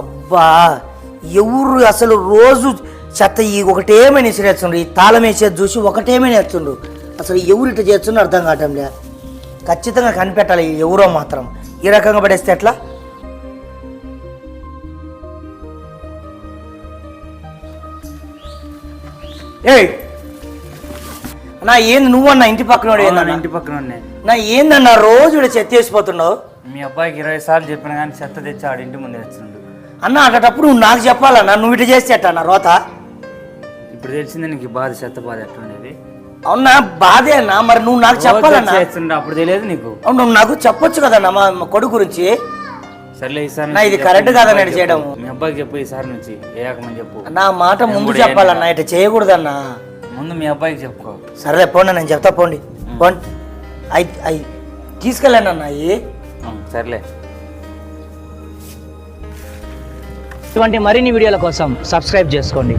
అబ్బా ఎవరు అసలు రోజు చెత్త ఈ ఒకటేమైనా ఇసిరేస్తుండ్రు ఈ తాళం వేసేది చూసి ఒకటేమైనా ఎత్తుండ్రు అసలు ఎవరు ఇట్లా చేస్తుండ్రు అర్థం కావటంలే ఖచ్చితంగా కనిపెట్టాలి ఎవరో మాత్రం. ఈ రకంగా పడేస్తే ఎట్లా? ఏయ్! నా ఏంది నువ్వన్నా ఇంటి పక్కన ఇంటి పక్కన నా ఏందన్నా రోజు చెత్త వేసిపోతున్నావు? మీ అబ్బాయికి ఇరవై సార్లు చెప్పిన కానీ చెత్త తెచ్చి ఆడి ఇంటి ముందు తెచ్చిండు అన్న అటప్పుడు నువ్వు నాకు చెప్పాలన్నా నువ్వు ఇటు చేస్తే ఎట్టా నా రోత? ఇప్పుడు తెలిసిందే నీకు ఈ బాధ చెత్త బాధ ఎట్లుండేది? అవునా? బాధే అన్న మరి నువ్వు నాకు చెప్పాలన్నా చేస్తుండే అప్పుడు తెలియదు నీకు. అవును నువ్వు నాకు చెప్పొచ్చు కదన్నా మా మా కొడుకు గురించి. సర్లే ఈసారి నా ఇది కరెక్ట్ కాదన్న ఇటు అబ్బాయికి చేయడం. మీ అబ్బాయికి చెప్పు ఈసారి నుంచి ఏకమని చెప్పు. నా మాట నేను ముందు కూడా చెప్పాలన్నా ఇటు చేయకూడదన్నా ముందు మీ అబ్బాయికి చెప్పుకో. సరేలే పోండి నేను చెప్తా పోండి. పోండి. అయి అయి తీసుకెళ్ళండి అన్న అయ్యి. సర్లే. ఇటువంటి మరిన్ని వీడియోల కోసం సబ్స్క్రైబ్ చేసుకోండి.